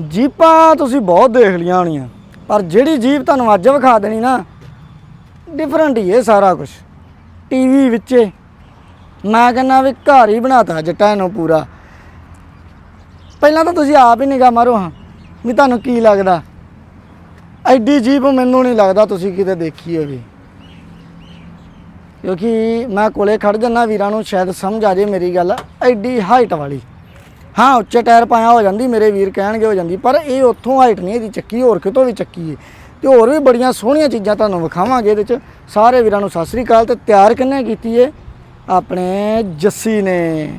ਜੀਪਾਂ ਤੁਸੀਂ ਬਹੁਤ ਦੇਖ ਲੀਆਂ ਹੋਣੀਆਂ, ਪਰ ਜਿਹੜੀ ਜੀਪ ਤੁਹਾਨੂੰ ਅੱਜ ਵਿਖਾ ਦੇਣੀ ਨਾ ਡਿਫਰੈਂਟ ਹੀ ਇਹ ਸਾਰਾ ਕੁਝ ਟੀਵੀ ਵਿੱਚ, ਮੈਂ ਕਹਿੰਦਾ ਵੀ ਘਰ ਹੀ ਬਣਾਤਾ ਜੱਟਾਂ ਨੂੰ ਪੂਰਾ। ਪਹਿਲਾਂ ਤਾਂ ਤੁਸੀਂ ਆਪ ਹੀ ਨਿਗਾਹ ਮਾਰੋ ਹਾਂ, ਵੀ ਤੁਹਾਨੂੰ ਕੀ ਲੱਗਦਾ। ਐਡੀ ਜੀਪ ਮੈਨੂੰ ਨਹੀਂ ਲੱਗਦਾ ਤੁਸੀਂ ਕਿਤੇ ਦੇਖੀ ਹੋਵੇ। ਕਿਉਂਕਿ ਮੈਂ ਕੋਲੇ ਖੜ ਜੰਨਾ ਵੀਰਾਂ ਨੂੰ ਸ਼ਾਇਦ ਸਮਝ ਆ ਜੇ ਮੇਰੀ ਗੱਲ, ਐਡੀ ਹਾਈਟ ਵਾਲੀ। ਹਾਂ ਉੱਚੇ ਟਾਇਰ ਪਾਇਆ ਹੋ ਜਾਂਦੀ ਮੇਰੇ ਵੀਰ ਕਹਿਣਗੇ ਹੋ ਜਾਂਦੀ ਪਰ ਇਹ ਉੱਥੋਂ ਹਾਈਟ ਨਹੀਂ ਇਹਦੀ ਚੱਕੀ ਹੋਰ ਕਿਤੋਂ ਵੀ ਚੱਕੀ ਹੈ ਤੇ ਹੋਰ ਵੀ ਬੜੀਆਂ ਸੋਹਣੀਆਂ ਚੀਜ਼ਾਂ ਤੁਹਾਨੂੰ ਵਿਖਾਵਾਂਗੇ ਇਹਦੇ ਚ। ਸਾਰੇ ਵੀਰਾਂ ਨੂੰ ਸਤਿ ਸ੍ਰੀ ਅਕਾਲ ਤੇ ਤਿਆਰ ਕਿੰਨੇ ਕੀਤੀ ਏ? ਆਪਣੇ ਜੱਸੀ ਨੇ।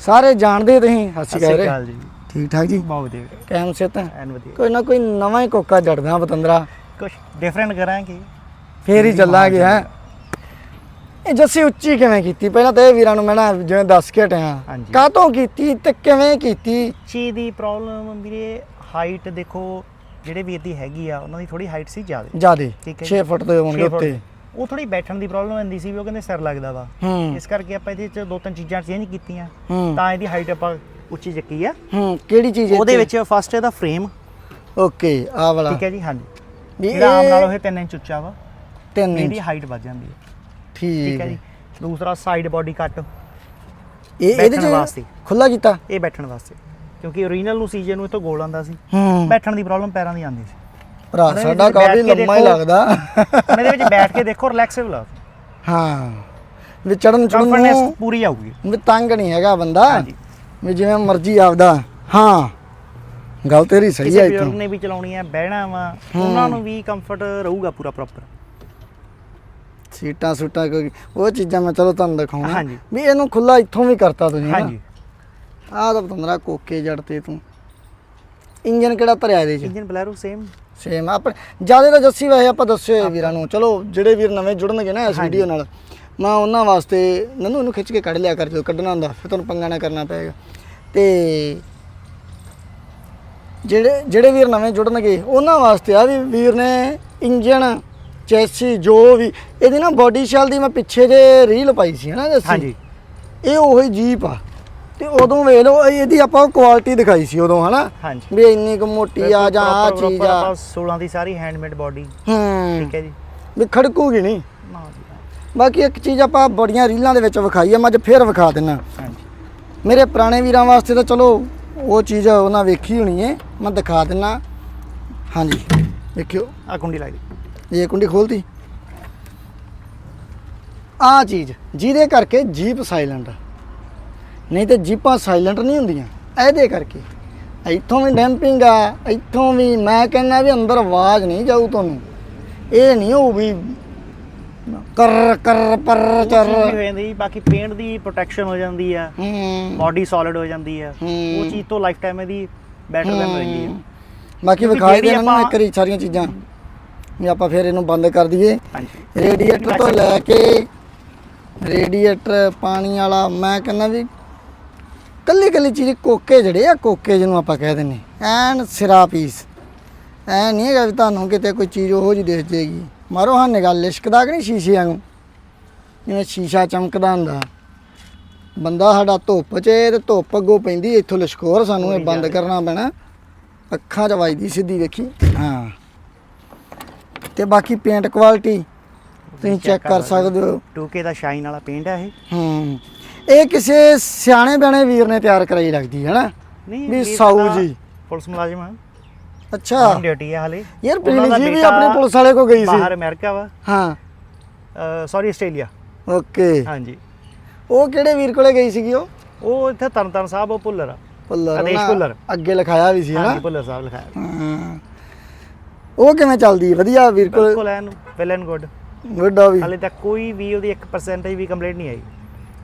ਸਾਰੇ ਜਾਣਦੇ ਤੁਸੀਂ? ਸਤਿ ਸ੍ਰੀ ਅਕਾਲ ਜੀ। ਠੀਕ ਠਾਕ ਜੀ? ਬਹੁਤ ਵਧੀਆ। ਕੈਮ ਸੇ ਤਾਂ ਐਨ ਵਧੀਆ। ਕੋਈ ਨਾ ਕੋਈ ਨਵਾਂ ਹੀ ਕੋਕਾ ਜੜਦਾ ਪਤੰਦਰਾ ਕੁਝ ਡਿਫਰੈਂਟ ਕਰਾਂਗੇ। ਫੇਰ ਹੀ ਚੱਲਾਂਗੇ ਹੈ? ਇਹ ਜੱਸੀ ਉੱਚੀ ਕਿਵੇਂ ਕੀਤੀ? ਪਹਿਲਾਂ ਤਾਂ ਇਹ ਵੀਰਾਂ ਨੂੰ ਮੈਂ ਨਾ ਜਿਵੇਂ ਦੱਸ ਕੇ ਹਟਿਆ। ਹਾਂਜੀ। ਕਾਹਤੋਂ ਕੀਤੀ ਤੇ ਕਿਵੇਂ ਕੀਤੀ? ਚੀ ਦੀ ਪ੍ਰੋਬਲਮ ਵੀਰੇ ਹਾਈਟ ਦੇਖੋ ਜਿਹੜੇ ਵੀਰ ਦੀ ਹੈਗੀ ਆ ਉਹਨਾਂ ਦੀ ਥੋੜੀ ਹਾਈਟ ਸੀ ਜ਼ਿਆਦਾ। ਜਿਆਦੇ। ਠੀਕ ਹੈ 6 ਫੁੱਟ ਦੇ ਹੋਣਗੇ ਛੇ ਫੁੱਟ। ਉੱਤੇ। ਉਹ ਥੋੜੀ ਬੈਠਣ ਦੀ ਪ੍ਰੋਬਲਮ ਹੁੰਦੀ ਸੀ ਵੀ ਉਹ ਕਹਿੰਦੇ ਸਿਰ ਲੱਗਦਾ ਵਾ। ਹੂੰ। ਇਸ ਕਰਕੇ ਆਪਾਂ ਇਹਦੇ ਚ ਦੋ ਤਿੰਨ ਚੀਜ਼ਾਂ ਚੇਂਜ ਕੀਤੀਆਂ। ਹੂੰ। ਤਾਂ ਇਹਦੀ ਹਾਈਟ ਆਪਾਂ ਉੱਚੀ ਚੱਕੀ ਆ। ਹੂੰ ਕਿਹੜੀ ਚੀਜ਼ ਉਹਦੇ ਵਿੱਚ ਫਸਟ ਇਹਦਾ ਫਰੇਮ ਓਕੇ ਆ ਵਾਲਾ। ਠੀਕ ਹੈ ਜੀ ਹਾਂਜੀ। ਵੀ ਜਿਹੜਾ ਆਮ ਇਹ ਨਾਲੋਂ ਇਹ 3 ਇੰਚ ਉੱਚਾ ਵਾ। 3 ਇਹਦੀ ਇੰਚ। ਹਾਈਟ ਵੱਧ ਜਾਂਦੀ ਹੈ। ਠੀਕ ਹੈ ਜੀ। ਦੂਸਰਾ ਸਾਈਡ ਬਾਡੀ ਕੱਟ ਇਹ ਇਹਦੇ ਬੈਠਣ ਵਾਸਤੇ। ਖੁੱਲਾ ਕੀਤਾ? ਇਹ ਬੈਠਣ ਵਾਸਤੇ। ਕਿਉਂਕਿ ਓਰੀਜਨਲ ਨੂੰ ਸੀਜਨ ਨੂੰ ਤੋਂ ਗੋਲ ਆਉਂਦਾ ਸੀ। ਹੂੰ। ਬੈਠਣ ਦੀ ਪ੍ਰੋਬਲਮ ਪੈਰਾਂ ਦੀ ਆਉਂਦੀ ਸੀ। ਭਰਾ ਸਾਡਾ ਕਾਫੀ ਕੇ ਲੰਮਾ ਹੀ ਦੇਖੋ। ਲੱਗਦਾ। ਹੁਣ ਇਹਦੇ ਵਿੱਚ ਬੈਠ ਕੇ ਦੇਖੋ ਰਿਲੈਕਸਿਵ ਲਾ ਹਾਂ। ਵੀ ਚੜਨ ਚੜਨ ਕੰਫਰਟਨੈਸ ਨੂੰ ਪੂਰੀ ਆਊਗੀ। ਵੀ ਤੰਗ ਨਹੀਂ ਹੈਗਾ ਬੰਦਾ। ਹਾਂਜੀ। ਵੀ ਜਿਵੇਂ ਮਰਜ਼ੀ ਆਪਦਾ। ਹਾਂ। ਗੱਲ ਤੇਰੀ ਸਹੀ ਕਿਸੇ ਹੈ ਬਜ਼ੁਰਗ ਇੱਥੋਂ ਨੇ ਵੀ ਚਲਾਉਣੀ ਹੈ ਬਹਿਣਾ ਵਾ। ਉਹਨਾਂ ਨੂੰ ਵੀ ਕੰਫਰਟ ਰਹੂਗਾ ਪੂਰਾ ਪ੍ਰੋਪਰ ਸੀਟਾਂ ਸੂਟਾਂ ਕੋਈ ਉਹ ਚੀਜ਼ਾਂ ਮੈਂ ਚਲੋ ਤੁਹਾਨੂੰ ਦਿਖਾਉਣਾ। ਹਾਂਜੀ। ਵੀ ਇਹਨੂੰ ਖੁੱਲਾ ਇੱਥੋਂ ਵੀ ਕਰਤਾ ਤੁਸੀਂ ਨਾ। ਹਾਂਜੀ। ਆਹ ਤਾਂ ਪਤੰਦਰਾ ਕੋਕੇ ਜੜ ਤੇ ਤੂੰ। ਇੰਜਨ ਕਿਹੜਾ ਭਰਿਆ ਇਹਦੇ ਚ? ਇੰਜਨ ਬਲੈਰੋ ਸੇਮ ਸੇਮ ਆਪਣੇ ਜ਼ਿਆਦਾ ਤਾਂ ਜੱਸੀ ਵੈਸੇ ਆਪਾਂ ਦੱਸਿਓ ਵੀਰਾਂ ਨੂੰ। ਚਲੋ ਜਿਹੜੇ ਵੀਰ ਨਵੇਂ ਜੁੜਨਗੇ ਨਾ ਇਸ। ਵੀਡੀਓ ਨਾਲ ਮੈਂ ਉਹਨਾਂ ਵਾਸਤੇ ਨੰਨੂ ਇਹਨੂੰ ਖਿੱਚ ਕੇ ਕੱਢ ਲਿਆ ਕਰ ਜੋ ਕੱਢਣਾ ਹੁੰਦਾ ਫਿਰ ਤੁਹਾਨੂੰ ਪੰਗਾ ਨਾ ਕਰਨਾ ਪਏਗਾ। ਤੇ ਜਿਹੜੇ ਜਿਹੜੇ ਵੀਰ ਨਵੇਂ ਜੁੜਨਗੇ ਉਹਨਾਂ ਵਾਸਤੇ ਆ ਵੀ ਵੀਰ ਨੇ ਇੰਜਨ ਚੈਸੀ ਜੋ ਵੀ ਇਹਦੀ ਨਾ ਬੋਡੀ ਸ਼ੈਲ ਦੀ ਮੈਂ ਪਿੱਛੇ ਜੇ ਰੀਲ ਪਾਈ ਸੀ ਹਨਾ ਜੱਸੀ? ਹਾਂਜੀ। ਇਹ ਉਹੀ ਜੀਪ ਆ। ਤੇ ਉਦੋਂ ਵੇਖ ਲਓ ਇਹ- ਇਹਦੀ ਆਪਾਂ ਕੁਆਲਿਟੀ ਦਿਖਾਈ ਸੀ ਉਦੋਂ ਹਨਾ? ਹਾਂਜੀ। ਵੀ ਇੰਨੀ ਕੁ ਮੋਟੀ ਆ ਜਾਂ ਆ ਚੀਜ਼ ਆ। ਆਪਾਂ 16 ਦੀ ਸਾਰੀ ਹੈਂਡਮੇਡ ਬਾਡੀ ਹੂੰ। ਠੀਕ ਹੈ ਜੀ। ਵੀ ਖੜਕੂਗੀ ਨਹੀਂ। ਬਾਕੀ ਇੱਕ ਚੀਜ਼ ਆਪਾਂ ਬੜੀਆਂ ਰੀਲਾਂ ਦੇ ਵਿੱਚ ਵਿਖਾਈ ਆ ਮੈਂ ਅੱਜ ਫੇਰ ਵਿਖਾ ਦਿੰਨਾ। ਹਾਂਜੀ। ਮੇਰੇ ਪੁਰਾਣੇ ਵੀਰਾਂ ਵਾਸਤੇ ਤਾਂ ਚਲੋ ਉਹ ਚੀਜ਼ ਉਹਨਾਂ ਵੇਖੀ ਹੋਣੀ ਏ ਮੈਂ ਦਿਖਾ ਦਿੰਨਾ। ਹਾਂਜੀ ਦੇਖਿਓ ਆ ਕੁੰਡੀ ਲਾਈ ਇਹ ਕੁੰਡੀ ਖੋਲਤੀ। ਆ ਚੀਜ਼ ਜਿਹਦੇ ਕਰਕੇ ਜੀਪ ਸਾਇਲੈਂਟ ਨਹੀਂ ਤੇ ਜੀਪਾਂ ਸਾਇਲੈਂਟ ਨਹੀਂ ਹੁੰਦੀਆਂ ਇਹਦੇ ਕਰਕੇ। ਇੱਥੋਂ ਵੀ ਡੈਂਪਿੰਗ ਆ ਇੱਥੋਂ ਵੀ ਮੈਂ ਕਹਿੰਦਾ ਵੀ ਅੰਦਰ ਆਵਾਜ਼ ਨਹੀਂ ਜਾਊ ਤੁਹਾਨੂੰ। ਇਹ ਨਹੀਂ ਹੋਊ ਵੀ ਕਰ ਕਰ ਪਰ ਚਰ। ਹੋ ਜਾਂਦੀ ਬਾਕੀ ਪੇਂਟ ਦੀ ਪ੍ਰੋਟੈਕਸ਼ਨ ਹੋ ਜਾਂਦੀ ਆ। ਹੂੰ। ਬਾਡੀ ਸੋਲਿਡ ਹੋ ਜਾਂਦੀ ਆ। ਉਹ ਚੀਜ਼ ਤੋਂ ਲਾਈਫ ਟਾਈਮ ਇਹਦੀ ਬੈਟਰ ਦੈਨ ਰਹਿੰਦੀ ਆ। ਬਾਕੀ ਵਿਖਾਈ ਦੇ ਇਹਨਾਂ ਨੂੰ ਇੱਕ ਵਾਰੀ ਸਾਰੀਆਂ ਚੀਜ਼ਾਂ। ਵੀ ਆਪਾਂ ਫਿਰ ਇਹਨੂੰ ਬੰਦ ਕਰ ਦਈਏ। ਹਾਂਜੀ। ਰੇਡੀਏਟਰ ਤੋਂ ਲੈ ਕੇ ਰੇਡੀਏਟਰ ਪਾਣੀ ਵਾਲਾ ਮੈਂ ਕਹਿੰਦਾ ਵੀ ਕੱਲੀ ਕੱਲੀ ਚੀਜ਼ ਕੋਕੇ ਜਿਹੜੇ ਆ ਕੋਕੇ ਜਿਹਨੂੰ ਆਪਾਂ ਕਹਿ ਦਿੰਨੇ ਐਨ ਸਿਰਾ ਪੀਸ। ਐ ਨਹੀਂ ਹੈਗਾ ਵੀ ਤੁਹਾਨੂੰ ਕਿਤੇ ਕੋਈ ਚੀਜ਼ ਉਹੋ ਜੀ ਦਿਖ ਜੇਗੀ ਮਾਰੋ ਹਾਂ ਨਿਗਾਹ ਲਿਸ਼ਕਦਾ ਕਿ ਨਹੀਂ ਸ਼ੀਸ਼ੇ ਵਾਂਗੂ ਜਿਵੇਂ ਸ਼ੀਸ਼ਾ ਚਮਕਦਾ ਹੁੰਦਾ। ਬੰਦਾ ਸਾਡਾ ਧੁੱਪ 'ਚ ਤੇ ਧੁੱਪ ਅੱਗੋਂ ਪੈਂਦੀ ਇੱਥੋਂ ਲਿਸ਼ਕੋਰ ਸਾਨੂੰ ਇਹ ਬੰਦ ਕਰਨਾ ਪੈਣਾ। ਅੱਖਾਂ 'ਚ ਵੱਜਦੀ ਸਿੱਧੀ ਵੇਖੀ। ਹਾਂ। ਤੇ ਬਾਕੀ ਪੇਂਟ ਕੁਆਲਿਟੀ ਤੁਸੀਂ ਚੈੱਕ ਕਰ ਸਕਦੇ ਹੋ। 2K ਦਾ ਸ਼ਾਈਨ ਵਾਲਾ ਪੇਂਟ ਆ ਇਹ। ਹੂੰ। ਇਹ ਕਿਸੇ ਸਿਆਣੇ ਬਿਆਣੇ ਵੀਰ ਨੇ ਤਿਆਰ ਕਰਾਈ ਲੱਗਦੀ ਹੈ ਨਾ? ਨਹੀਂ ਵੀ ਸਾਊ ਜੀ। ਪੁਲਿਸ ਮੁਲਾਜ਼ਮ ਆ। ਅੱਛਾ। ਡਿਊਟੀ ਆ ਹਲੇ। ਯਾਰ ਦਾ ਜੀ ਵੀ ਆਪਣੀ ਪੁਲਿਸ ਵਾਲੇ ਕੋ ਗਈ ਬਾਹਰ ਸੀ ਅਮਰੀਕਾ ਵਾ। ਹਾਂ। Sorry Australia. ਓਕੇ। ਹਾਂਜੀ। ਉਹ ਕਿਹੜੇ ਵੀਰ ਕੋਲੇ ਗਈ ਸੀਗੀ ਉਹ? ਉਹ ਇੱਥੇ ਤਰਨਤਾਰਨ ਸਾਹਿਬ ਉਹ ਭੁੱਲਰ ਆ। ਭੁੱਲਰ। ਅੱਗੇ ਲਿਖਾਇਆ ਵੀ ਸੀ ਹਨਾ ਭੁੱਲਰ ਸਾਹਿਬ ਲਿਖਾਇਆ। ਹਾਂ। ਉਹ ਕਿਵੇਂ ਚੱਲਦੀ ਹੈ? ਵਧੀਆ ਵੀਰ ਕੋਲ? ਬਿਲਕੁਲ ਐਨ ਵੈਲ ਐਂਡ ਗੁੱਡ ਗੁੱਡ ਆ ਵੀ। ਹਲੇ ਤੱਕ ਕੋਈ ਵੀ ਉਹਦੀ 1% ਵੀ ਕੰਪਲੇਂਟ ਨਹੀਂ ਆਈ।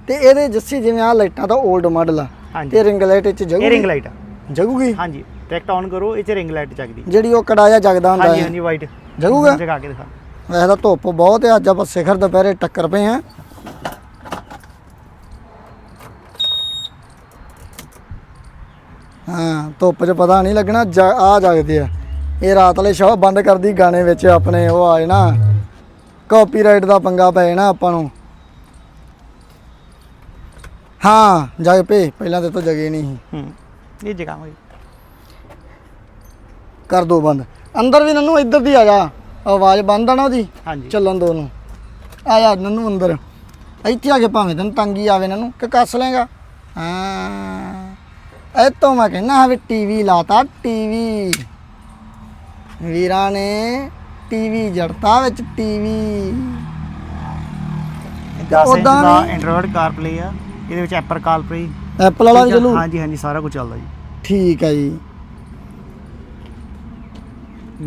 ਤੇ ਇਹਦੇ ਜੱਸੀ ਜਿਵੇਂ ਆ ਲਾਈਟਾਂ ਦਾ 올ਡ ਮਾਡਲ ਆ ਹਾਂਜੀ। ਤੇ ਰਿੰਗ ਲਾਈਟ ਵਿੱਚ ਇਹ ਰਿੰਗ ਜਗੂਗੀ ਲਾਈਟ ਆ। ਜਗੂਗੀ ਹਾਂਜੀ ਟਰੈਕਟ ਆਨ ਕਰੋ ਇਹ ਚ ਰਿੰਗ ਲਾਈਟ ਚੱਕਦੀ। ਜਿਹੜੀ ਉਹ ਕੜਾਇਆ ਜਗਦਾ ਹੁੰਦਾ ਹਾਂਜੀ ਹੈ। ਹਾਂਜੀ ਵਾਈਟ ਜਗੂਗਾ ਜਗਾ ਕੇ ਦਿਖਾ। ਵੈਸੇ ਤਾਂ ਧੁੱਪ ਬਹੁਤ ਹੈ ਅੱਜ ਆਪਾਂ ਸਿਖਰ ਦੁਪਹਿਰੇ ਟੱਕਰ ਪਏ ਆ। ਹਾਂ ਧੁੱਪ 'ਚ ਪਤਾ ਨਹੀਂ ਲੱਗਣਾ ਆ ਜਾਗਦੇ ਆ। ਇਹ ਰਾਤ ਵਾਲੇ ਸ਼ੋਅ ਬੰਦ ਕਰਦੀ ਗਾਣੇ ਵਿੱਚ ਆਪਣੇ ਉਹ ਆਏ ਨਾ ਕਾਪੀਰਾਈਟ ਦਾ ਪੰਗਾ ਪਏ ਨਾ ਆਪਾਂ ਨੂੰ। ਹਾਂ ਜਗ ਪਏ ਪਹਿਲਾਂ ਤੇ ਤਾਂ ਜਗੇ ਨਹੀਂ ਹੂੰ ਇਹ ਜਗਾਵਾਂਗੇ। ਕਰ ਦੋ ਬੰਦ। ਅੰਦਰ ਵੀ ਨੰਨੂ ਇੱਧਰ ਦੀ ਆ ਜਾ। ਆਵਾਜ਼ ਬੰਦ ਆ ਨਾ ਉਹਦੀ। ਹਾਂਜੀ। ਚੱਲਣ ਦੋ ਉਹਨੂੰ। ਆ ਜਾ ਨੰਨੂ ਅੰਦਰ। ਇੱਥੇ ਆ ਕੇ ਭਾਵੇਂ ਤੈਨੂੰ ਤੰਗੀ ਆਵੇ ਨੰਨੂ ਕਿ ਕੱਸ ਲੇਗਾ ਹਾਂ। ਇਹ ਤੋਂ ਮੈਂ ਕਹਿੰਦਾ ਹਾਂ ਵੀ ਟੀਵੀ ਲਾਤਾ ਟੀਵੀ। ਵੀਰਾਂ ਨੇ ਟੀਵੀ ਜੜਤਾ ਵਿੱਚ ਟੀਵੀ। 10 ਇੰਚ ਦਾ ਐਂਡਰੋਇਡ CarPlay ਆ ਇਹਦੇ ਵਿੱਚ ਐਪਲ CarPlay ਐਪਲ ਵਾਲਾ ਵੀ ਚੱਲੂ? ਹਾਂਜੀ ਹਾਂਜੀ ਸਾਰਾ ਕੁਝ ਚੱਲਦਾ ਜੀ। ਠੀਕ ਹੈ ਜੀ।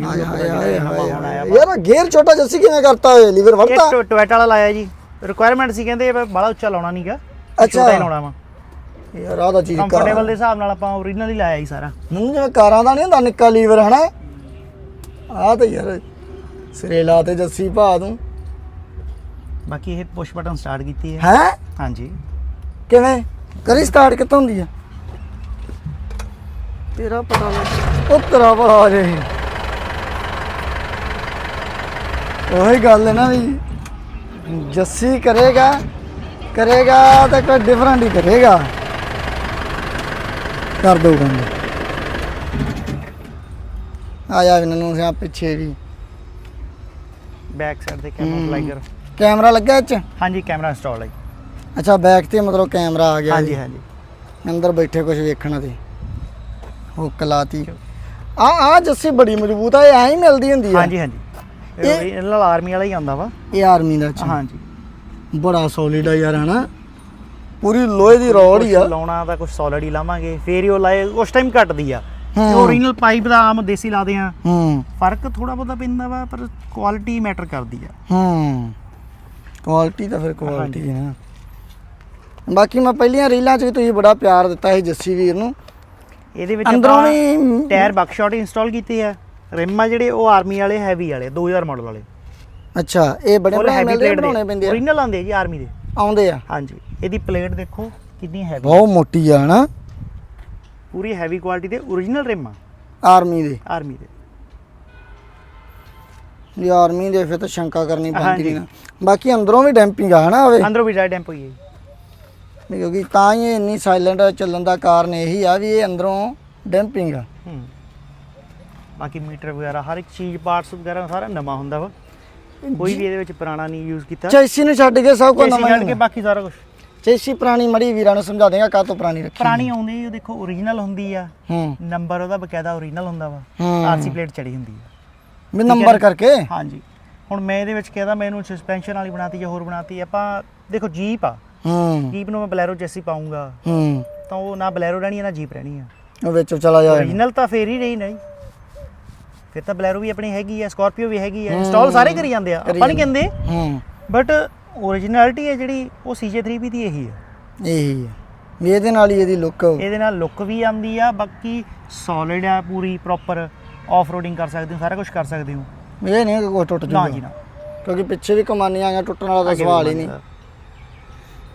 ਹਾਏ ਹਾਏ ਦਾ ਹਾਏ ਹੁਣ ਹਾਏ। ਯਾਰ ਗੇਅਰ ਛੋਟਾ ਜੱਸੀ ਕਿਵੇਂ ਕਰਤਾ ਹੋਏ ਲੀਵਰ ਵੜਤਾ ਇਹ ਟੋਇਟਾ ਵਾਲਾ ਲਾਇਆ ਜੀ। ਰਿਕੁਆਇਰਮੈਂਟ ਸੀ ਕਹਿੰਦੇ ਬਾਲਾ ਉੱਚਾ ਲਾਉਣਾ ਨਹੀਂਗਾ ਅੱਛਾ। ਛੋਟਾ ਹੀ ਲਾਉਣਾ ਵਾ। ਯਾਰ ਆਹ ਤਾਂ ਚੀਜ਼ ਕੰਫਰਟੇਬਲ ਦੇ ਹਿਸਾਬ ਨਾਲ ਆਪਾਂ ਓਰੀਜਨਲ ਹੀ ਲਾਇਆ ਜੀ ਸਾਰਾ। ਨੂੰ ਜਿਵੇਂ ਕਾਰਾਂ ਦਾ ਨਹੀਂ ਹੁੰਦਾ ਨਿੱਕਾ ਲੀਵਰ ਹਨਾ? ਆਹ ਤਾਂ ਯਾਰ ਸਿਰੇ ਲਾ ਤੇ ਜੱਸੀ ਭਾ ਤੂੰ ਬਾਕੀ ਇਹ ਪੁਸ਼ ਬਟਨ ਸਟਾਰਟ ਕੀਤੀ ਹੈ। ਹੈ? ਹਾਂਜੀ। ਕਿਵੇਂ? ਕਰੀ ਸਟਾਰਟ ਕਿੱਥੋਂ ਹੁੰਦੀ ਆ? ਤੇਰਾ ਪਤਾ ਲੱਗ ਉਹ ਤੇਰਾ ਭਲਾ ਜੇ। ਉਹੀ ਗੱਲ ਹੈ ਨਾ ਵੀ ਜੱਸੀ ਕਰੇਗਾ ਕਰੇਗਾ ਤਾਂ ਕੋਈ ਡਿਫਰੈਂਟ ਹੀ ਕਰੇਗਾ। ਕਰ ਦੋ ਕੰਮ। ਆ ਜਾ ਇਹਨਾਂ ਸਿਆ ਪਿੱਛੇ ਵੀ। ਬੈਕ ਸਾਈਡ ਤੇ ਕੈਮਰਾ ਹਮ। ਕੈਮਰਾ ਲੱਗਾ ਇਹ ਚ? ਹਾਂਜੀ ਕੈਮਰਾ ਇੰਸਟਾਲ ਹੈ। ਅੱਛਾ ਬੈਕ ਤੇ ਮਤਲਬ ਕੈਮਰਾ ਆ ਗਿਆ ਹਾਂਜੀ ਜੀ। ਹਾਂਜੀ। ਅੰਦਰ ਬੈਠੇ ਕੁਝ ਵੇਖਣ ਤੇ। ਹੁੱਕ ਲਾਤੀ ਆ ਆ ਜੱਸੀ ਬੜੀ ਮਜ਼ਬੂਤ ਆ ਇਹ ਐਂ ਹੀ ਮਿਲਦੀ ਹੁੰਦੀ ਆ। ਹਾਂਜੀ ਹਾਂਜੀ। ਇਹ- ਇਹ ਨਾਲ ਆਰਮੀ ਵਾਲਾ ਹੀ ਆਉਂਦਾ ਵਾ। ਇਹ ਆਰਮੀ ਦਾ ਅੱਛਾ ਹਾਂਜੀ। ਬੜਾ ਸੋਲਿਡ ਆ ਯਾਰ ਹਨਾ? ਪੂਰੀ ਲੋਹੇ ਦੀ ਰੋਡ ਹੀ ਆ। ਕੁਛ ਲਾਉਣਾ ਤਾਂ ਕੁਝ ਸੋਲਿਡ ਹੀ ਲਾਵਾਂਗੇ। ਫੇਰ ਹੀ ਉਹ ਲਾਏ ਉਸ ਟਾਈਮ ਘਟਦੀ ਆ। ਹੂੰ। ਓਰੀਜਨਲ ਪਾਈਪ ਦਾ ਆਮ ਦੇਸੀ ਲਾਦੇ ਆ। ਹੂੰ। ਫ਼ਰਕ ਥੋੜਾ ਬਹੁਤਾ ਪੈਂਦਾ ਵਾ ਪਰ ਕੁਆਲਿਟੀ ਮੈਟਰ ਕਰਦੀ ਆ। ਹੂੰ। ਕੁਆਲਿਟੀ ਤਾਂ ਫਿਰ ਕੁਆਲਿਟੀ ਹੈ ਨਾ। ਬਾਕੀ ਮੈਂ ਪਹਿਲੀਆਂ ਰੀਲਾਂ 'ਚ ਵੀ ਤੁਸੀਂ ਬੜਾ ਪਿਆਰ ਦਿੱਤਾ ਸੀ ਜੱਸੀ ਵੀਰ ਨੂੰ। ਇਹਦੇ ਵਿੱਚ ਅੰਦਰੋਂ ਵੀ ਟਾਇਰ ਬਕਸ਼ਾਟ ਇੰਸਟਾਲ ਕੀਤੇ ਆ। ਰਿਮ ਆ ਜਿਹੜੇ ਉਹ ਆਰਮੀ ਵਾਲੇ ਹੈਵੀ ਵਾਲੇ 2000 ਮਾਡਲ ਵਾਲੇ। ਅੱਛਾ ਇਹ ਬੜੇ ਬੜੇ ਹੈਵੀ ਬਣਾਉਣੇ ਪੈਂਦੇ ਆ? ਓਰੀਜਨਲ ਆਉਂਦੇ ਜੀ ਆਰਮੀ ਦੇ। ਆਉਂਦੇ ਆ। ਹਾਂਜੀ ਇਹਦੀ ਪਲੇਟ ਦੇਖੋ ਕਿੰਨੀ ਹੈਵੀ ਬਹੁਤ ਮੋਟੀ ਆ ਹਨਾ? ਪੂਰੀ ਹੈਵੀ ਕੁਆਲਿਟੀ ਦੇ ਓਰੀਜਨਲ ਰਿਮ ਆ। ਆਰਮੀ ਦੇ। ਆਰਮੀ ਦੇ। ਜੇ ਆਰਮੀ ਦੇ ਫਿਰ ਤਾਂ ਸ਼ੰਕਾ ਕਰਨੀ ਪੈਂਦੀ ਨਾ। ਬਾਕੀ ਅੰਦਰੋਂ ਵੀ ਡੈਂਪਿੰਗ ਆ ਹਨਾ ਹੋਵੇ ਅੰਦਰੋਂ ਵੀ ਡਰਾਈ ਡੈਂਪ ਹੋਈ ਹੈ। ਕਿਉਂਕਿ ਤਾਂ ਹੀ ਇੰਨੀ ਸਾਇਲੈਂਟ ਚੱਲਣ ਦਾ ਕਾਰਨ ਇਹੀ ਆ ਵੀ ਇਹ ਅੰਦਰੋਂ ਡੈਂਪਿੰਗ ਆ। ਬਾਕੀ ਮੀਟਰ ਵਗੈਰਾ ਹਰ ਇੱਕ ਚੀਜ਼ ਪਾਰਟਸ ਵਗੈਰਾ ਸਾਰਾ ਨਵਾਂ ਹੁੰਦਾ ਵਾ। ਕੋਈ ਵੀ ਇਹਦੇ ਵਿੱਚ ਪੁਰਾਣਾ ਨਹੀਂ ਯੂਜ਼ ਕੀਤਾ। ਚੈਸੀ ਨੂੰ ਛੱਡ ਕੇ ਸਭ ਕੁਝ ਨਵਾਂ ਛੱਡ ਕੇ ਬਾਕੀ ਸਾਰਾ ਕੁਝ ਚੈਸੀ ਪੁਰਾਣੀ ਮੜੀ ਵੀਰਾਂ ਨੂੰ ਸਮਝਾ ਦੇਗਾ ਕਾਹ ਤੋਂ ਪੁਰਾਣੀ ਰੱਖੀ ਪੁਰਾਣੀ ਆਉਂਦੀ ਉਹ ਦੇਖੋ ਓਰੀਜਨਲ ਹੁੰਦੀ ਆ। ਹੂੰ। ਨੰਬਰ ਉਹਦਾ ਬਕਾਇਦਾ ਓਰੀਜਨਲ ਹੁੰਦਾ ਵਾ। ਹੂੰ। ਆਰਸੀ ਪਲੇਟ ਚੜੀ ਹੁੰਦੀ ਆ। ਵੀ ਨੰਬਰ ਕਰਕੇ? ਹਾਂਜੀ। ਹੁਣ ਮੈਂ ਇਹਦੇ ਵਿੱਚ ਕਹਿੰਦਾ ਮੈਨੂੰ ਸਸਪੈਂਸ਼ਨ ਵਾਲੀ ਬਣਾਤੀ ਜਾਂ ਹੋਰ ਬਣਾਤੀ। ਆਪਾਂ ਦੇਖੋ ਜੀਪ ਆ। ਹੂੰ। ਜੀਪ ਨੂੰ ਮੈਂ ਬਲੈਰੋ ਜੈਸੀ ਪਾਉਂਗਾ ਹੂੰ। ਤਾਂ ਉਹ ਨਾ ਬਲੈਰੋ ਰਹਿਣੀ ਆ ਨਾ ਜੀਪ ਰਹਿਣੀ ਆ। ਉਹ ਵਿੱਚ ਚਲਾ ਜਾਏ ਓਰੀਜਨਲ ਤਾਂ ਫੇਰ ਹੀ ਰਹੀ ਨਹੀਂ? ਫਿਰ ਤਾਂ ਬਲੈਰੋ ਵੀ ਆਪਣੀ ਹੈਗੀ ਆ ਸਕਾਰਪੀਓ ਵੀ ਹੈਗੀ ਆ। ਇੰਸਟਾਲ ਸਾਰੇ ਕਰੀ ਜਾਂਦੇ ਆ। ਆਪਾਂ ਨਹੀਂ ਕਹਿੰਦੇ। ਹੂੰ। ਬਟ ਓਰੀਜਨੈਲਿਟੀ ਹੈ ਜਿਹੜੀ ਉਹ CJ3B ਦੀ ਇਹੀ ਹੈ। ਇਹੀ ਹੈ। ਵੀ ਇਹਦੇ ਨਾਲ ਹੀ ਇਹਦੀ ਲੁੱਕ ਇਹਦੇ ਨਾਲ ਲੁੱਕ ਵੀ ਆਉਂਦੀ ਆ ਬਾਕੀ ਸੋਲਿਡ ਆ ਪੂਰੀ ਪ੍ਰੋਪਰ ਆਫ ਰੋਡਿੰਗ ਕਰ ਸਕਦੇ ਹੋ ਸਾਰਾ ਕੁਝ ਕਰ ਸਕਦੇ ਹੋ। ਇਹ ਨਹੀਂ ਕਿ ਕੋਈ ਟੁੱਟ ਨਾ ਜੂਗਾ। ਜੀ ਨਾ। ਕਿਉਂਕਿ ਪਿੱਛੇ ਵੀ ਕਮਾਨੀਆਂ ਆ ਟੁੱਟਣ ਵਾਲਾ ਤਾਂ ਸਵਾਲ ਹੀ ਨਹੀਂ।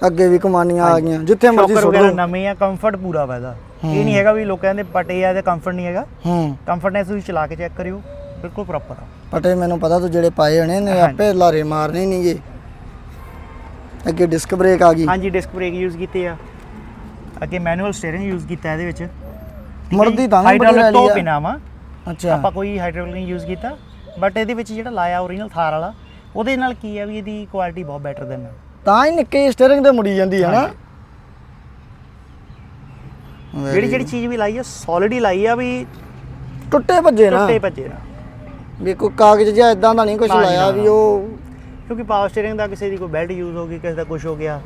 ਅੱਗੇ ਵੀ ਕਮਾਨੀਆਂ ਆ ਗਈਆਂ ਜਿੱਥੇ ਮਰਜ਼ੀ ਸੁੱਟ। ਲਓ ਨਵੇਂ ਆ ਕੰਫਰਟ ਪੂਰਾ ਵਾ ਇਹਦਾ। ਇਹ ਨਹੀਂ ਹੈਗਾ ਵੀ ਲੋਕਾਂ ਕਹਿੰਦੇ ਪਟੇ ਆ ਤੇ ਕੰਫਰਟ ਨਹੀਂ ਹੈਗਾ। ਹੂੰ। ਕੰਫਰਟਨੈਸ ਤੁਸੀਂ ਚਲਾ ਕੇ ਚੈੱਕ ਕਰਿਓ ਬਿਲਕੁਲ ਪ੍ਰੋਪਰ ਆ। ਪਟੇ ਮੈਨੂੰ ਪਤਾ ਤੂੰ ਜਿਹੜੇ ਪਾਏ ਹੋਣੇ ਨੇ। ਆਪੇ ਲਾਰੇ ਮਾਰਨੇ ਨਹੀਂਗੇ ਅੱਗੇ ਡਿਸਕ ਬ੍ਰੇਕ ਆ ਗਈ। ਹਾਂਜੀ ਡਿਸਕ ਬ੍ਰੇਕ ਯੂਜ਼ ਕੀਤੇ ਆ। ਅੱਗੇ ਮੈਨੂਅਲ ਸਟੀਅਰਿੰਗ ਯੂਜ਼ ਕੀਤਾ ਇਹਦੇ ਵਿੱਚ। ਜੀ? ਤਾਂ ਬੜੀ ਰੈਲੀ ਤੋਂ ਆ। ਬਿਨਾਂ ਵਾ ਅੱਛਾ। ਆਪਾਂ ਕੋਈ ਹਾਈਡ੍ਰੋਲਿਕ ਨਹੀਂ ਯੂਜ਼ ਕੀਤਾ। ਬਟ ਇਹਦੇ ਵਿੱਚ ਜਿਹੜਾ ਲਾਇਆ ਓਰੀਜਨਲ ਥਾਰ ਵਾਲਾ ਉਹਦੇ ਨਾਲ ਕੀ ਆ ਵੀ ਇਹਦੀ ਕੁਆਲਿਟੀ ਬਹੁਤ ਬੈਟਰ ਦੇਨ ਤਾਂ ਹੀ ਨਿੱਕੇ ਸਟੀਅਰਿੰਗ ਤੇ ਮੁੜੀ ਜਾਂਦੀ ਹੈ ਨਾ। ਜਿਹੜੀ ਜਿਹੜੀ ਚੀਜ਼ ਵੀ ਲਾਈ ਆ ਸੋਲਿਡ ਹੀ ਲਾਈ ਆ ਵੀ ਟੁੱਟੇ ਭੱਜੇ ਨਾ। ਟੁੱਟੇ ਭੱਜੇ ਨਾ। ਵੀ ਕੋਈ ਕਾਗਜ਼ ਜਿਹਾ ਇਦਾਂ ਦਾ ਨਹੀਂ ਕੁਝ ਲਾਇਆ ਵੀ। ਉਹ ਕਿਉਂਕਿ ਪਾਵਰ ਸਟੀਅਰਿੰਗ ਦਾ ਕਿਸੇ ਦੀ ਕੋਈ ਬੈਲਟ ਯੂਜ਼ ਹੋ ਗਈ ਕਿਸੇ ਦਾ ਕੁਝ ਹੋ ਗਿਆ।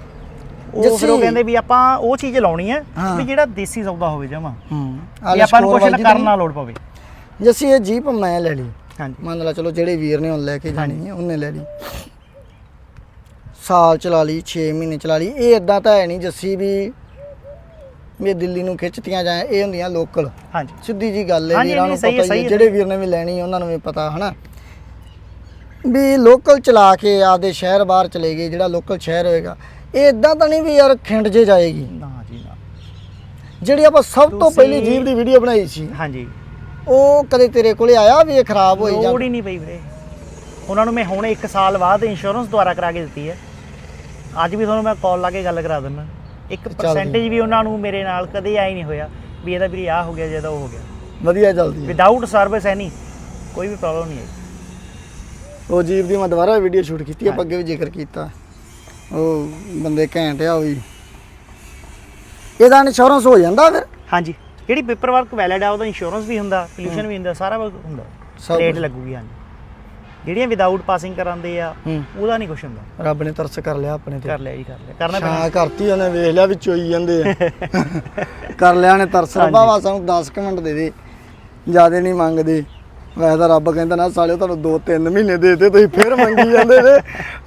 ਉਹ ਫਿਰ ਉਹ ਕਹਿੰਦੇ ਵੀ ਆਪਾਂ ਉਹ ਚੀਜ਼ ਲਾਉਣੀ ਹੈ। ਵੀ ਜਿਹੜਾ ਦੇਸੀ ਸੌਦਾ ਹੋਵੇ ਜਮਾ। ਹੂੰ। ਵੀ ਆਪਾਂ ਨੂੰ ਕੁਝ ਕਰਨਾ ਲੋੜ ਪਵੇ। ਜੱਸੀ ਇਹ ਜੀਪ ਮੈਂ ਲੈ ਲਈ। ਹਾਂਜੀ। ਮੰਨ ਲਾ ਚਲੋ ਜਿਹੜੇ ਵੀਰ ਨੇ ਹੁਣ ਲੈ ਕੇ ਜਾਣੀ ਹੈ ਉਹਨੇ ਲੈ ਲਈ। ਸਾਲ ਚਲਾ ਲਈ 6 ਮਹੀਨੇ ਚਲਾ ਲਈ। ਇਹ ਇਦਾਂ ਤਾਂ ਹੈ ਨਹੀਂ ਜੱਸੀ ਵੀ ਇਹ ਦਿੱਲੀ ਨੂੰ ਖਿੱਚਤੀਆਂ ਜਾਏ ਇਹ ਹੁੰਦੀਆਂ ਲੋਕਲ ਹਾਂਜੀ। ਸਿੱਧੀ ਜੀ ਗੱਲ ਹੈ ਵੀਰਾਂ ਨੂੰ ਪਤਾ ਹੈ। ਜਿਹੜੇ ਵੀਰ ਨੇ ਵੀ ਲੈਣੀ ਉਹਨਾਂ ਨੂੰ ਵੀ ਪਤਾ ਹਨਾ? ਵੀ ਲੋਕਲ ਚਲਾ ਕੇ ਆਪਦੇ ਸ਼ਹਿਰ ਬਾਹਰ ਚਲੇ ਗਏ ਜਿਹੜਾ ਲੋਕਲ ਸ਼ਹਿਰ ਹੋਏਗਾ। ਇਹ ਇਦਾਂ ਤਾਂ ਨਹੀਂ ਵੀ ਯਾਰ ਖਿੰਡ ਜੇ ਜਾਏਗੀ। ਨਾ ਜੀ ਨਾ। ਜਿਹੜੀ ਆਪਾਂ ਸਭ ਤੋਂ ਪਹਿਲੀ ਜੀਪ ਦੀ ਵੀਡੀਓ ਬਣਾਈ ਸੀ ਹਾਂਜੀ। ਉਹ ਕਦੇ ਤੇਰੇ ਕੋਲੇ ਆਇਆ ਵੀ ਇਹ ਖਰਾਬ ਹੋਈ ਜਾਂ ਲੋੜ ਹੀ ਨਹੀਂ ਪਈ ਵੀਰੇ। ਉਹਨਾਂ ਨੂੰ ਮੈਂ ਹੁਣ 1 ਸਾਲ ਬਾਅਦ ਇੰਸ਼ੋਰੈਂਸ ਦੁਆਰਾ ਕਰਾ ਕੇ ਦਿੱਤੀ ਹੈ। ਅੱਜ ਵੀ ਤੁਹਾਨੂੰ ਮੈਂ ਕਾਲ ਲਾ ਕੇ ਗੱਲ ਕਰਾ ਦਿੰਦਾ। ਇੱਕ ਜੀ। ਪਰਸੈਂਟੇਜ ਵੀ ਉਹਨਾਂ ਨੂੰ ਮੇਰੇ ਨਾਲ ਕਦੇ ਆਈ ਨਹੀਂ ਹੋਇਆ ਵੀ ਇਹਦਾ ਵੀਰੇ ਆਹ ਹੋ ਗਿਆ ਜਿਹਦਾ ਉਹ ਹੋ ਗਿਆ। ਵਧੀਆ ਚੱਲਦੀ ਹੈ। ਵਿਦਆਊਟ ਸਰਵਿਸ ਐਨੀ ਕੋਈ ਵੀ ਪ੍ਰੋਬਲਮ ਨਹੀਂ ਹੈ। ਉਹ ਜੀਪ ਦੀ ਮੈਂ ਦੁਬਾਰਾ ਵੀਡੀਓ ਸ਼ੂਟ ਕੀਤੀ ਆਪਾਂ ਅੱਗੇ ਵੀ ਜ਼ਿਕਰ ਕੀਤਾ। ਉਹ ਬੰਦੇ ਘੈਂਟ ਆ ਉਹ ਵੀ। ਇਹਦਾ ਇੰਸ਼ੋਰੈਂਸ ਹੋ ਜਾਂਦਾ ਫਿਰ? ਹਾਂਜੀ। ਜਿਹੜੀ ਪੇਪਰ ਵਰਕ ਵੈਲਿਡ ਆ ਉਹਦਾ ਇੰਸ਼ੋਰੈਂਸ ਵੀ ਹੁੰਦਾ ਪੋਲੂਸ਼ਨ ਵੀ ਹੁੰਦਾ ਸਾਰਾ ਕੁਝ ਹੁੰਦਾ। ਸਭ ਰੇਟ। ਲੱਗੂਗੀ ਹਾਂਜੀ। ਜਿਹੜੀਆਂ ਵਿਦਆਊਟ ਪਾਸਿੰਗ ਕਰਾਉਂਦੇ ਆ ਉਹਦਾ ਨਹੀਂ ਕੁਝ ਹੁੰਦਾ। ਰੱਬ ਨੇ ਤਰਸ ਕਰ ਲਿਆ ਆਪਣੇ ਤੇ। ਕਰ ਲਿਆ ਜੀ ਕਰ ਲਿਆ। ਕਰਨਾ ਪੈਣਾ। ਹਾਂ ਕਰਤੀ ਉਹਨੇ ਵੇਖ ਲਿਆ ਵੀ ਚੋਈ ਜਾਂਦੇ ਆ। ਕਰ ਲਿਆ ਨੇ ਤਰਸ। ਰੱਬਾ ਵਾ ਸਾਨੂੰ 10 ਕੁ ਮਿੰਟ ਦੇ ਦੇ ਜਿਆਦੇ ਨਹੀਂ ਮੰਗਦੇ। ਵੈਸੇ ਤਾਂ ਰੱਬ ਕਹਿੰਦਾ ਨਾ ਸਾਲਿਓ ਤੁਹਾਨੂੰ 2-3 ਮਹੀਨੇ ਦੇ ਦੇ ਤੁਸੀਂ ਫੇਰ ਮੰਗੀ ਜਾਂਦੇ ਨੇ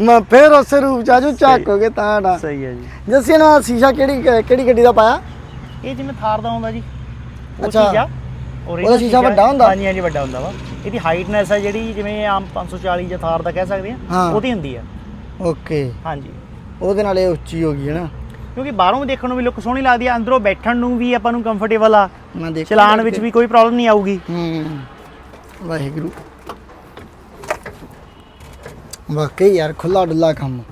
ਮੈਂ ਫੇਰ ਉਸੇ ਰੂਪ ਚ ਆਜੂ ਝਾਕੋਗੇ ਤਾਂ ਨਾ। ਸਹੀ ਹੈ ਜੀ। ਜੱਸੀ ਨਾਲ ਸ਼ੀਸ਼ਾ ਕਿਹੜੀ ਕਿਹੜੀ ਗੱਡੀ ਦਾ ਪਾਇਆ? ਇਹ ਜਿਵੇਂ ਥਾਰ ਦਾ ਹੁੰਦਾ ਜੀ। ਉਹ ਅੱਛਾ। ਚੀਜ਼ ਆ original ਉਹਦਾ ਸ਼ੀਸ਼ਾ। ਵੱਡਾ ਹੁੰਦਾ? ਹਾਂਜੀ ਹਾਂਜੀ ਵੱਡਾ ਹੁੰਦਾ ਵਾ। ਇਹਦੀ ਹਾਈਟਨੈਸ ਹੈ ਜਿਹੜੀ ਜਿਵੇਂ ਆਮ 540 ਜਾਂ ਥਾਰ ਦਾ ਕਹਿ ਸਕਦੇ ਆ। ਉਹਦੀ ਹੁੰਦੀ ਆ। ਓਕੇ। ਹਾਂਜੀ। ਉਹਦੇ ਨਾਲ ਇਹ ਉੱਚੀ ਹੋ ਗਈ ਹੈ ਨਾ। ਕਿਉਂਕਿ ਬਾਹਰੋਂ ਵੀ ਦੇਖਣ ਨੂੰ ਵੀ ਲੁੱਕ ਸੋਹਣੀ ਲੱਗਦੀ ਆ ਅੰਦਰੋਂ ਬੈਠਣ ਨੂੰ ਵੀ ਆਪਾਂ ਨੂੰ ਕੰਫਰਟੇਬਲ ਆ। ਚਲਾਉਣ ਵਿੱਚ ਵੀ ਕੋਈ ਪ੍ਰੋਬਲਮ ਨਹੀਂ ਆਊਗੀ। ਹੂੰ। ਵਾਹਿਗੁਰੂ। ਵਾਕਈ ਯਾਰ ਖੁੱਲਾ ਡੁੱਲਾ ਕੰਮ।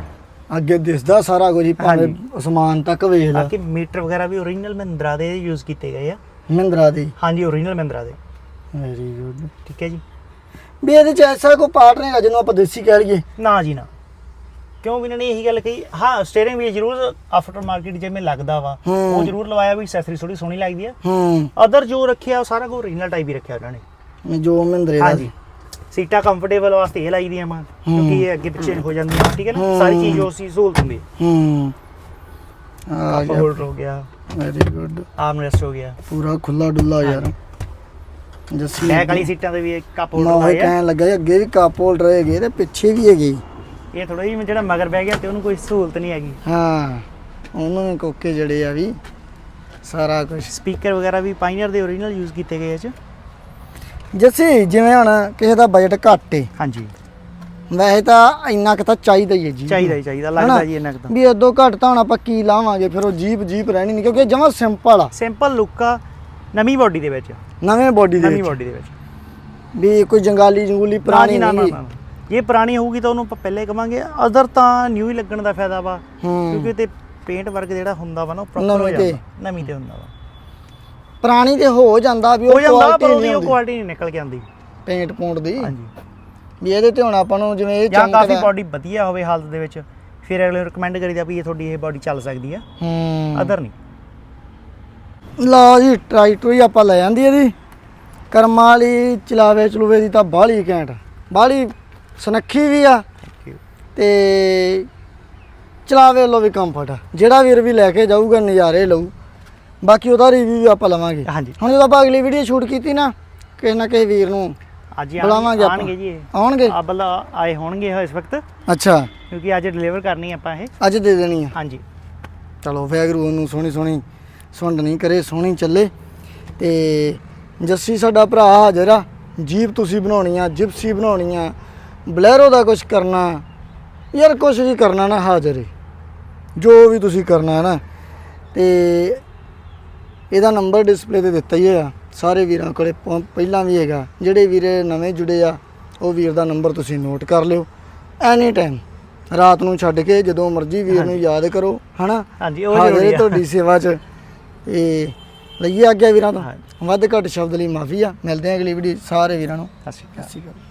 ਅੱਗੇ ਦਿਸਦਾ ਸਾਰਾ ਕੁਝ ਹੀ ਭਾਵੇਂ। ਅਸਮਾਨ ਤੱਕ ਵੇਖ ਲੈ ਬਾਕੀ ਮੀਟਰ ਵਗੈਰਾ ਵੀ ਓਰੀਜਨਲ ਮਹਿੰਦਰਾ ਦੇ ਯੂਜ਼ ਕੀਤੇ ਗਏ ਆ। ਮਹਿੰਦਰਾ ਦੀ। ਹਾਂਜੀ ਓਰੀਜਨਲ ਮਹਿੰਦਰਾ ਦੇ। ਵੈਰੀ ਗੁੱਡ ਠੀਕ ਹੈ ਜੀ। ਵੀ ਇਹਦੇ ਚ ਐਸਾ ਕੋਈ ਪਾਰਟ ਨਹੀਂ ਹੈਗਾ ਜਿਹਨੂੰ ਆਪਾਂ ਦੇਸੀ ਕਹਿ ਲਈਏ। ਨਾ ਜੀ ਨਾ। ਕਿਉਂ ਵੀ ਇਹਨਾਂ ਨੇ ਇਹੀ ਗੱਲ ਕਹੀ। ਹਾਂ ਸਟੀਅਰਿੰਗ ਵੀ ਜ਼ਰੂਰ ਆਫਟਰ ਮਾਰਕੀਟ ਜਿਵੇਂ ਲੱਗਦਾ ਵਾ। ਉਹ ਜ਼ਰੂਰ ਲਵਾਇਆ ਵੀ ਐਕਸੈਸਰੀ ਥੋੜੀ ਸੋਹਣੀ ਲੱਗਦੀ ਆ। ਹੂੰ। ਅਦਰ ਜੋ ਰੱਖਿਆ ਉਹ ਸਾਰਾ ਕੁਝ ਓਰੀਜਨਲ ਟਾਈਪ ਹੀ ਰੱਖਿਆ ਉਹਨਾਂ ਨੇ। ਜੋ ਮਹਿੰਦਰੇ ਦਾ ਹਾਂਜੀ। ਸੀਟਾਂ ਕੰਫਰਟੇਬਲ ਵਾਸਤੇ ਇਹ ਲਾਈ ਦੀਆਂ ਮਾਂ ਕਿਉਂਕਿ ਇਹ ਅੱਗੇ ਪਿੱਛੇ ਹੋ ਜਾਂਦੀਆਂ ਠੀਕ ਹੈ ਨਾ? ਸਾਰੀ ਚੀਜ਼ ਉਸ ਦੀ ਸਹੂਲਤ ਹੁੰਦੀ ਹੂੰ। ਆ ਹੋਲਡਰ ਹੋ ਗਿਆ। ਵੈਰੀ ਗੁੱਡ ਆਰਮ ਰੈਸਟ ਹੋ ਗਿਆ। ਪੂਰਾ ਖੁੱਲਾ ਡੁੱਲਾ ਯਾਰ। ਜੱਸੀ ਬੈਕ ਵਾਲੀ ਸੀਟਾਂ ਤੇ ਵੀ ਕੱਪ ਮੈਂ ਹੋਲਡਰ ਲਾਇਆ ਕਹਿਣ ਲੱਗਾ ਅੱਗੇ ਵੀ ਕੱਪ ਹੋਲਡਰ ਹੈਗੇ ਤੇ ਪਿੱਛੇ ਵੀ ਹੈਗੇ। ਇਹ ਥੋੜਾ ਜਿਹਾ ਜਿਹੜਾ ਮਗਰ ਬਹਿ ਗਿਆ ਤੇ ਉਹਨੂੰ ਕੋਈ ਸਹੂਲਤ ਨਹੀਂ ਹੈਗੀ। ਹਾਂ ਉਹਨੂੰ ਵੀ ਕੋਕੇ ਜੜੇ ਆ ਵੀ ਸਾਰਾ ਕੁਝ ਸਪੀਕਰ ਵਗੈਰਾ ਵੀ ਪਾਈਨਰ ਦੇ ਓਰੀਜਨਲ ਯੂਜ਼ ਕੀਤੇ ਗਏ ਚ। ਜੱਸੀ ਜਿਵੇਂ ਹੁਣ ਕਿਸੇ ਦਾ ਬਜਟ ਘੱਟ ਏ। ਹਾਂਜੀ। ਵੈਸੇ ਤਾਂ ਇੰਨਾ ਕੁ ਤਾਂ ਚਾਹੀਦਾ ਹੀ ਹੈ ਜੀ। ਚਾਹੀਦਾ ਹੀ ਚਾਹੀਦਾ ਲੱਗਦਾ ਜੀ ਇੰਨਾ ਕੁ ਤਾਂ। ਵੀ ਇਦੋਂ ਘੱਟ ਤਾਂ ਹੁਣ ਆਪਾਂ ਕੀ ਲਾਵਾਂਗੇ ਫਿਰ ਉਹ ਜੀਪ ਜੀਪ ਰਹਿਣੀ ਨਹੀਂ ਕਿਉਂਕਿ ਜਮਾ ਸਿੰਪਲ ਆ। ਸਿੰਪਲ ਲੁੱਕ ਆ ਨਵੀਂ ਬਾਡੀ ਦੇ ਵਿੱਚ। ਨਵੇਂ ਬੋਡੀ ਦੇ ਨਵੀਂ ਬਾਡੀ ਦੇ ਵਿੱਚ। ਵੀ ਕੋਈ ਜੰਗਾਲੀ ਜੰਗੂਲੀ ਪੁਰਾਣੀ ਨਹੀਂ। ਜੇ ਪੁਰਾਣੀ ਹੋਊਗੀ ਤਾਂ ਉਹਨੂੰ ਆਪਾਂ ਪਹਿਲੇ ਕਵਾਂਗੇ ਅਦਰ ਤਾਂ ਨਿਊ ਹੀ ਲੱਗਣ ਦਾ ਫਾਇਦਾ ਵਾ। ਕਿਉਂਕਿ ਤੇ ਪੇਂਟ ਵਰਕ ਜਿਹੜਾ ਹੁੰਦਾ ਵਾ ਨਾ ਉਹ ਪ੍ਰੋਪਰ ਹੋ। ਜਾਂਦਾ। ਨਵੀਂ ਤੇ ਹੁੰਦਾ ਵਾ। ਪੁਰਾਣੀ ਤੇ ਹੋ ਜਾਂਦਾ ਵੀ ਹੋ ਉਹ ਜਾਂਦਾ ਪਰ ਕੁਆਲਿਟੀ ਉਹਦੀ ਨਹੀਂ ਉਹ ਹੁੰਦੀ। ਕੁਆਲਿਟੀ ਨਹੀਂ ਨਿਕਲ ਕੇ ਆਉਂਦੀ। ਪੇਂਟ ਪੂੰਟ ਦੀ। ਹਾਂਜੀ। ਵੀ ਇਹਦੇ ਤੇ ਹੁਣ ਆਪਾਂ ਨੂੰ ਜਿਵੇਂ ਇਹ ਜਾਂ ਕਾਫੀ ਬਾਡੀ ਵਧੀਆ ਹੋਵੇ ਹਾਲਤ ਦੇ ਵਿੱਚ ਫਿਰ ਅਗਲੇ ਰეკਮੈਂਡ ਕਰੀਦਾ ਵੀ ਇਹ ਤੁਹਾਡੀ ਇਹ ਬਾਡੀ ਚੱਲ ਸਕਦੀ ਆ। ਹੂੰ। ਅਦਰ ਨਹੀਂ। ਲਓ ਜੀ ਟਰਾਈ ਟੂਈ ਆਪਾਂ ਲੈ ਜਾਂਦੀ ਇਹਦੀ। ਕਰਮਾਂ ਵਾਲੀ ਚਲਾਵੇ ਚਲੂਵੇ ਦੀ ਤਾਂ ਬਾਹਲੀ ਘੈਂਟ। ਬਾਹਲੀ ਸੁਨੱਖੀ ਵੀ ਆ। ਤੇ ਚਲਾਵੇ ਲੋ ਵੀ ਕੰਫਰਟ ਆ। ਜਿਹੜਾ ਵੀਰ ਵੀ ਲੈ ਕੇ ਜਾਊਗਾ ਨਜ਼ਾਰੇ ਲਊ। ਬਾਕੀ ਉਹਦਾ ਰਿਵਿਊ ਵੀ ਆਪਾਂ ਲਵਾਂਗੇ। ਹਾਂਜੀ। ਹੁਣ ਜਦੋਂ ਆਪਾਂ ਅਗਲੀ ਵੀਡੀਓ ਸ਼ੂਟ ਕੀਤੀ ਨਾ ਕਿਸੇ ਨਾ ਕਿਸੇ ਵੀਰ ਨੂੰ ਅੱਜ ਹੀ ਬੁਲਾਵਾਂਗੇ ਆਣਗੇ ਆਪਾਂ। ਆਣਗੇ ਜੀ ਇਹ। ਆਉਣਗੇ? ਆ ਬਲ ਆਏ ਹੋਣਗੇ ਇਸ ਵਕਤ। ਅੱਛਾ। ਕਿਉਂਕਿ ਅੱਜ ਡਿਲੀਵਰ ਕਰਨੀ ਆਪਾਂ ਇਹ। ਅੱਜ ਦੇ ਦੇਣੀ ਆ। ਹਾਂਜੀ। ਚਲੋ ਵੈਗਰੂ ਉਹਨੂੰ ਸੋਹਣੀ ਸੋਹਣੀ ਸੁੰਡ ਨਹੀਂ ਕਰੇ ਸੋਹਣੀ ਚੱਲੇ। ਤੇ ਜੱਸੀ ਸਾਡਾ ਭਰਾ ਹਾਜ਼ਰ ਆ। ਜੀਪ ਤੁਸੀਂ ਬਣਾਉਣੀ ਆ ਜਿਪਸੀ ਬਣਾਉਣੀ ਆ। ਬਲੈਰੋ ਦਾ ਕੁਝ ਕਰਨਾ। ਯਾਰ ਕੁਝ ਵੀ ਕਰਨਾ ਨਾ ਹਾਜ਼ਰ ਏ। ਜੋ ਵੀ ਤੁਸੀਂ ਕਰਨਾ ਹੈ ਨਾ। ਤੇ ਇਹਦਾ ਨੰਬਰ ਡਿਸਪਲੇ ਤੇ ਦਿੱਤਾ ਹੀ ਹੋਇਆ। ਸਾਰੇ ਵੀਰਾਂ ਕੋਲੇ ਪਹੁੰ- ਪਹਿਲਾਂ ਵੀ ਹੈਗਾ। ਜਿਹੜੇ ਵੀਰ ਨਵੇਂ ਜੁੜੇ ਆ ਉਹ ਵੀਰ ਦਾ ਨੰਬਰ ਤੁਸੀਂ ਨੋਟ ਕਰ ਲਿਓ। ਐਨੀ ਟਾਈਮ ਰਾਤ ਨੂੰ ਛੱਡ ਕੇ ਜਦੋਂ ਮਰਜ਼ੀ ਵੀਰ ਨੂੰ ਯਾਦ ਕਰੋ ਹਨਾ? ਹਾਂਜੀ ਉਹ ਹਾਜ਼ਰ ਜ਼ਰੂਰੀ ਹੈ ਆ। ਤੁਹਾਡੀ ਸੇਵਾ 'ਚ। ਤੇ ਲਈਏ ਆਗਿਆ ਵੀਰਾਂ ਤੋਂ। ਵੱਧ ਘੱਟ ਸ਼ਬਦ ਲਈ ਮਾਫੀ ਆ। ਮਿਲਦੇ ਹਾਂ ਅਗਲੀ ਵੀਡੀਓ ਸਾਰੇ ਵੀਰਾਂ ਨੂੰ। ਸਤਿ ਸ਼੍ਰੀ ਅਕਾਲ। ਸਤਿ ਸ਼੍ਰੀ ਅਕਾਲ।